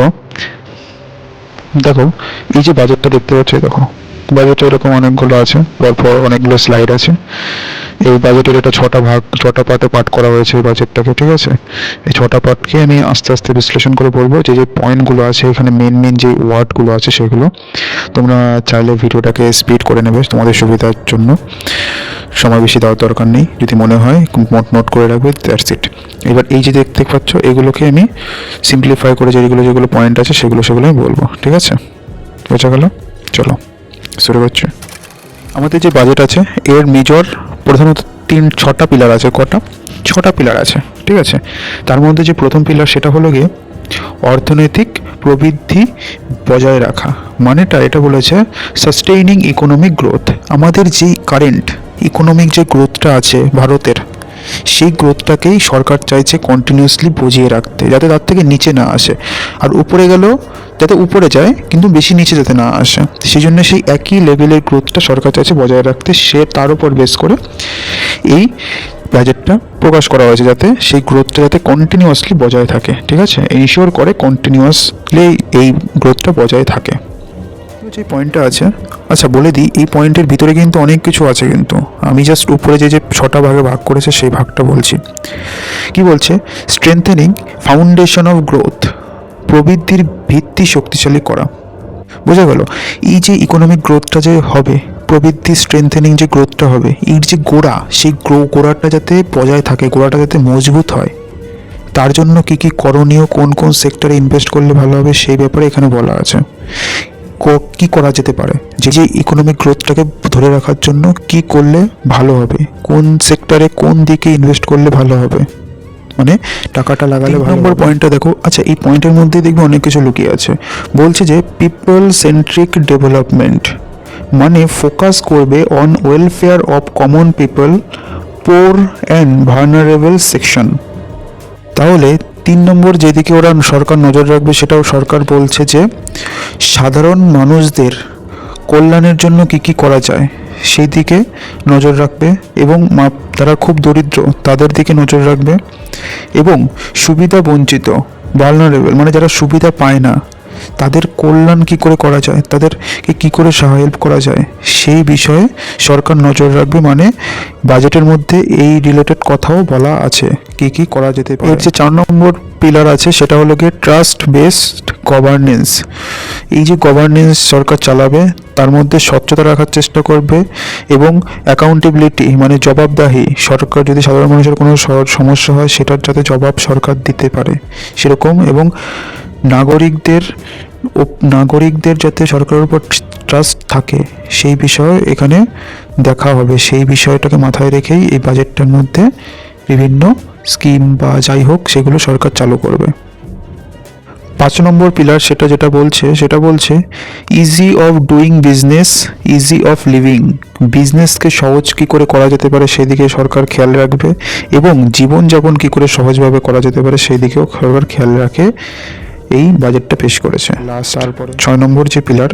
দেখো দেখো এই যে বাজেটটা দেখতে পাচ্ছ এই দেখো। বাজেটে এরকম অনেকগুলো আছে তারপর অনেকগুলো স্লাইড আছে। এই বাজেটের এটা ছটা ভাগ, ছটা পার্টে পাঠ করা হয়েছে এই বাজেটটাকে ঠিক আছে? এই ছটা পার্টকে আমি আস্তে আস্তে বিশ্লেষণ করে বলব, যে যে পয়েন্টগুলো আছে, এখানে মেন মেন যে ওয়ার্ডগুলো আছে, সেগুলো তোমরা চাইলে ভিডিওটাকে স্পিড করে নেবে তোমাদের সুবিধার জন্য। সময় বেশি দেওয়ার দরকার নেই, যদি মনে হয় নোট নোট করে রাখবে দ্যাটস ইট এবার এই যে দেখতে পাচ্ছ, এগুলোকে আমি সিম্পলিফাই করে যেগুলো যেগুলো পয়েন্ট আছে, সেগুলো সেগুলো আমি বলব, ঠিক আছে? বোঝা গেল? চলো। শুরু করছি। আমাদের যে বাজেট আছে, এর মেজর প্রধানত তিন, ছটা পিলার আছে, কটা? ছটা পিলার আছে, ঠিক আছে? তার মধ্যে যে প্রথম পিলার সেটা হলো গিয়ে অর্থনৈতিক প্রবৃদ্ধি বজায় রাখা। মানেটা এটা বলেছে সাস্টেইনিং ইকোনমিক গ্রোথ আমাদের যে কারেন্ট ইকোনমিক যে গ্রোথটা আছে ভারতের সেই গ্রোথটাকেই সরকার চাইছে কন্টিনিউয়াসলি বজিয়ে রাখতে, যাতে তার থেকে নিচে না আসে। আর উপরে গেলেও যাতে উপরে যায়, কিন্তু বেশি নিচে যাতে না আসে। সেই জন্য সেই একই লেভেলের গ্রোথটা সরকার চাইছে বজায় রাখতে, সে তার উপর বেস করে এই বাজেটটা প্রকাশ করা হয়েছে, যাতে সেই গ্রোথটা যাতে কন্টিনিউয়াসলি বজায় থাকে। ঠিক আছে? ইনশিওর করে কন্টিনিউয়াসলি এই গ্রোথটা বজায় থাকে। যে পয়েন্টটা আছে আচ্ছা বলে দিই, এই পয়েন্টের ভিতরে কিন্তু অনেক কিছু আছে কিন্তু। আমি জাস্ট উপরে যে যে ছটা ভাগে ভাগ করেছে সেই ভাগটা বলছি। কি বলছে? স্ট্রেংথেনিং ফাউন্ডেশন অফ গ্রোথ প্রবৃদ্ধির ভিত্তি শক্তিশালী করা। বোঝা গেল? এই যে ইকোনমিক গ্রোথটা যে হবে প্রবৃদ্ধি স্ট্রেংথেনিং যে গ্রোথটা হবে, এর যে গোড়া, সেই গ্রো গোড়াটা যাতে বজায় থাকে, গোড়াটা যাতে মজবুত হয়, তার জন্য কি কি করণীয়, কোন কোন সেক্টরে ইনভেস্ট করলে ভালো হবে, সেই ব্যাপারে এখানে বলা আছে। কো- কি করা যেতে পারে? যে যে ইকোনমিক গ্রোথটাকে ধরে রাখার জন্য কি করলে ভালো হবে? কোন সেক্টরে কোন দিকে ইনভেস্ট করলে ভালো হবে? মানে টাকাটা লাগালে ভালো নম্বর পয়েন্টটা দেখো। আচ্ছা এই পয়েন্টের মধ্যে দেখবে অনেক কিছু লুকিয়ে আছে। বলছে যে পিপল সেন্ট্রিক ডেভেলপমেন্ট মানে ফোকাস করবে on welfare of common people poor and vulnerable section তাহলে তিন নম্বর যেদিকে ওরা সরকার নজর রাখবে সেটাও সরকার বলছে যে সাধারণ মানুষদের কল্যাণের জন্য কি কি করা যায়, সেই দিকে নজর রাখবে এবং যারা খুব দরিদ্র, তাদের দিকে নজর রাখবে এবং সুবিধা বঞ্চিত ভালনারেবল মানে যারা সুবিধা পায় না তাদের কল্যাণ কি করে করা যায়? তাদেরকে কি করে হেল্প করা যায়? সেই বিষয়ে সরকার নজর রাখবে মানে বাজেটের মধ্যে এই রিলেটেড কথাও বলা আছে। কি কি করা যেতে পারে? এর যে চার নম্বর পিলার আছে সেটা হলো গিয়ে ট্রাস্ট বেসড গভর্নেন্স এই যে গভর্নেন্স সরকার চালাবে, তার মধ্যে স্বচ্ছতা রাখার চেষ্টা করবে এবং অ্যাকাউন্টেবিলিটি মানে জবাবদাহি। সরকার যদি সাধারণ মানুষের কোনো সমস্যা হয় সেটার যাতে জবাব সরকার দিতে পারে। সেরকম এবং নাগরিকদের নাগরিকদের যাতে সরকারের উপর ট্রাস্ট থাকে, সেই বিষয়ে এখানে দেখা হবে। সেই বিষয়টাকে মাথায় রেখেই এই বাজেটটার মধ্যে বিভিন্ন স্কিম বা যাই হোক, সেগুলো সরকার চালু করবে। পাঁচ নম্বর পিলার সেটা যেটা বলছে, সেটা বলছে ease of doing business ease of living বিজনেসকে সহজ কী করে করা যেতে পারে সেদিকে সরকার খেয়াল রাখবে এবং জীবনযাপন কী করে সহজভাবে করা যেতে পারে সেই দিকেও সরকার খেয়াল রাখে। এই বাজেটটা পেশ করেছে। লাস্ট তারপরে ছয় নম্বর যে পিলার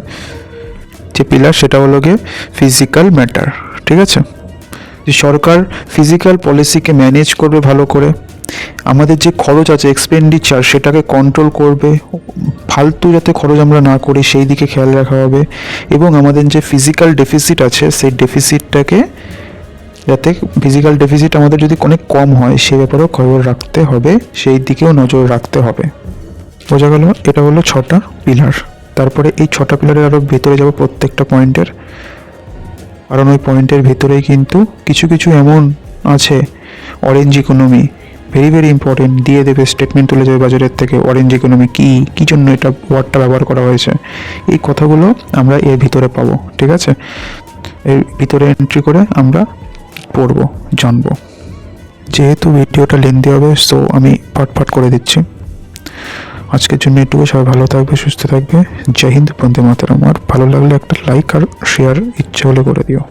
যে পিলার সেটা হলো গিয়ে ফিজিক্যাল ম্যাটার ঠিক আছে? যে সরকার ফিজিক্যাল পলিসিকে ম্যানেজ করবে ভালো করে আমাদের যে খরচ আছে এক্সপেন্ডিচার সেটাকে কন্ট্রোল করবে ফালতু যাতে খরচ আমরা না করি সেই দিকে খেয়াল রাখা হবে। এবং আমাদের যে ফিজিক্যাল ডেফিসিট আছে সেই ডেফিসিটটাকে যাতে ফিজিক্যাল ডেফিসিট আমাদের যদি অনেক কম হয় সে ব্যাপারেও খবর রাখতে হবে সেই দিকেও নজর রাখতে হবে। বোঝা গেল, এটা হলো ছটা পিলার। তারপরে এই ছটা পিলারের আরও ভেতরে যাব প্রত্যেকটা পয়েন্টের। কারণ ওই পয়েন্টের ভেতরেই কিন্তু কিছু কিছু এমন আছে orange economy very very important দিয়ে দেবে স্টেটমেন্ট তুলে যাবে বাজারের থেকে অরেঞ্জ ইকোনমি কী কী জন্য এটা ওয়ার্ডটা ব্যবহার করা হয়েছে। এই কথাগুলো আমরা এর ভিতরে পাবো, ঠিক আছে? এর ভিতরে এন্ট্রি করে আমরা পড়ব, জানব। যেহেতু ভিডিওটা লেন্দি হবে সো আমি ফাটফাট করে দিচ্ছি। আজকের জন্য এটুকু। সবাই ভালো থাকবে, সুস্থ থাকবে। জয় হিন্দ, বন্দে মাতারাম। আর ভালো লাগলে একটা লাইক আর শেয়ার ইচ্ছে হলে করে দিও।